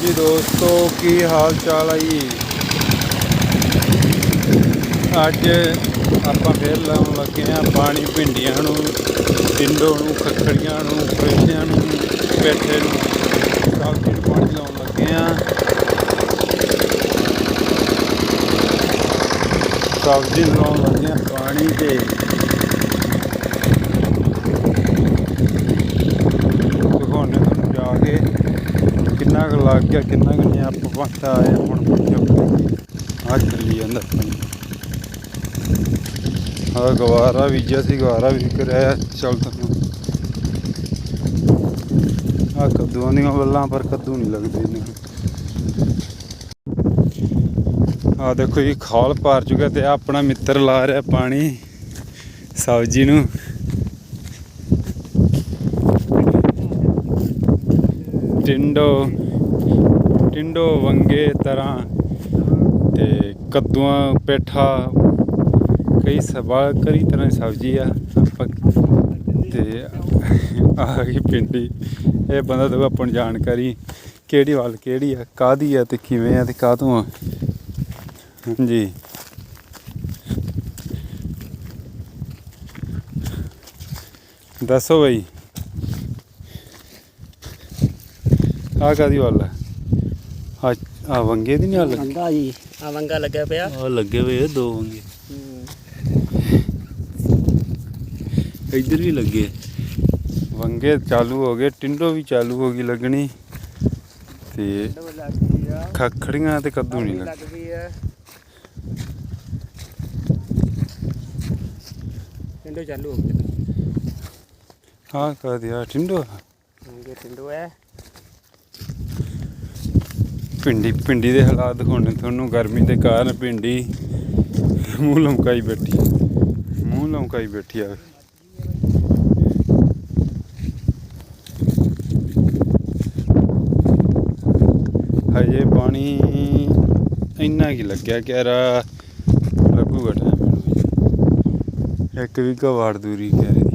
ਜੀ ਦੋਸਤੋ, ਕੀ ਹਾਲ ਚਾਲ ਹੈ ਜੀ? ਅੱਜ ਆਪਾਂ ਫੇਰ ਲਾਉਣ ਲੱਗੇ ਆ ਪਾਣੀ ਭਿੰਡੀਆਂ ਨੂੰ, ਟਿੰਡੋ ਨੂੰ, ਖੱਖੜੀਆਂ ਨੂੰ ਫਰੇਸਿਆਂ ਨੂੰ, ਪੇਠੇ ਨੂੰ। ਸਬਜ਼ੀ ਨੂੰ ਪਾਣੀ ਲਾਉਣ ਲੱਗੇ ਆ ਸਬਜ਼ੀ ਲਾਉਣ ਲੱਗੇ ਆ ਪਾਣੀ ਤੇ ਦਿਖਾਉਣੇ ਤੁਹਾਨੂੰ ਜਾ ਕੇ ਕਿੰਨਾ ਕੁ ਲੱਗ ਗਿਆ, ਕਿੰਨਾ ਕੁ ਨਹੀਂ, ਆਪਾਂ ਪਹੁੰਚਾ ਆਏ ਹੁਣ ਪਹੁੰਚੋ ਆ ਚੱਲੀ ਜਾਂਦਾ ਪਾਣੀ ਆ ਗਵਾਰਾ ਬੀਜਿਆ ਸੀ, ਗਵਾਰਾ ਵੀ ਕਰਿਆ ਚੱਲ ਤੁਹਾਨੂੰ ਆ ਕੱਦੂਆਂ ਦੀਆਂ ਵੱਲਾਂ ਪਰ ਕੱਦੂ ਨਹੀਂ ਲੱਗਦੇ ਇਹਨੂੰ ਆ ਦੇਖੋ ਜੀ, ਖਾਲ ਪਾਰ ਚੁੱਕਾ ਤੇ ਆਪਣਾ ਮਿੱਤਰ ਲਾ ਰਿਹਾ ਪਾਣੀ, ਸਬਜ਼ੀ ਨੂੰ। ਟਿੰਡੋ। ਟਿੰਡੋ ਵੰਗੇ ਤਰ੍ਹਾਂ ਤੇ ਕੱਦੂਆਂ, ਪੇਠਾ, ਕਈ ਸਵਾ ਕਈ ਤਰ੍ਹਾਂ ਦੀ ਸਬਜ਼ੀ ਆ। ਆਪਾਂ ਤੇ ਆ ਗਈ ਪਿੰਡੀ ਇਹ ਬੰਦਾ ਦੋ ਆਪਾਂ ਨੂੰ ਜਾਣਕਾਰੀ, ਕਿਹੜੀ ਵੱਲ ਕਿਹੜੀ ਆ ਕਾਦੀ ਆ ਤੇ ਕਿਵੇਂ ਆ ਤੇ ਕਾਹਤੋਂ ਆ। ਹਾਂਜੀ। ਦੱਸੋ ਬਈ। ਆ ਕਾਦੀ ਵੱਲ ਆ ਆ ਆ ਵੰਗੇ ਦੀ ਨਹੀਂ ਹੱਲ ਵੰਗਾ ਜੀ ਆ ਵੰਗਾ ਲੱਗਿਆ ਪਿਆ। ਆ ਲੱਗੇ ਹੋਏ ਆ ਦੋ ਵੰਗੇ। ਇੱਧਰ ਵੀ ਲੱਗੇ। ਵੰਗੇ ਚਾਲੂ ਹੋ ਗਏ ਟਿੰਡੋ ਵੀ ਚਾਲੂ ਹੋ ਗਈ ਲੱਗਣੀ। ਤੇ ਖਖੜੀਆਂ ਤੇ ਕੱਦੂ ਨਹੀਂ ਲੱਗ। ਲੱਗ ਗਈ ਹੈ ਟਿੰਡੋ ਚਾਲੂ ਹੋ ਗਿਆ ਹਾਂ ਕਾਦੀ ਆ? ਟਿੰਡੋ ਵੰਗੇ ਟਿੰਡੋ ਹੈ ਪਿੰਡੀ ਪਿੰਡੀ ਦੇ ਹਾਲਾਤ ਦਿਖਾਉਣੇ ਤੁਹਾਨੂੰ ਗਰਮੀ ਦੇ ਕਾਰਨ ਪਿੰਡੀ ਮੂੰਹ ਲਮਕਾਈ ਬੈਠੀ ਮੂੰਹ ਲਮਕਾਈ ਬੈਠੀ ਆ। ਹਜੇ ਪਾਣੀ ਇੰਨਾ ਕੀ ਲੱਗਿਆ ਕਿ ਯਾਰ ਲੱਗੂਗਾ ਟਾਈਮ ਇੱਕ ਵੀ ਵਾਰ ਦੂਰੀ ਕਹਿ ਰਹੀ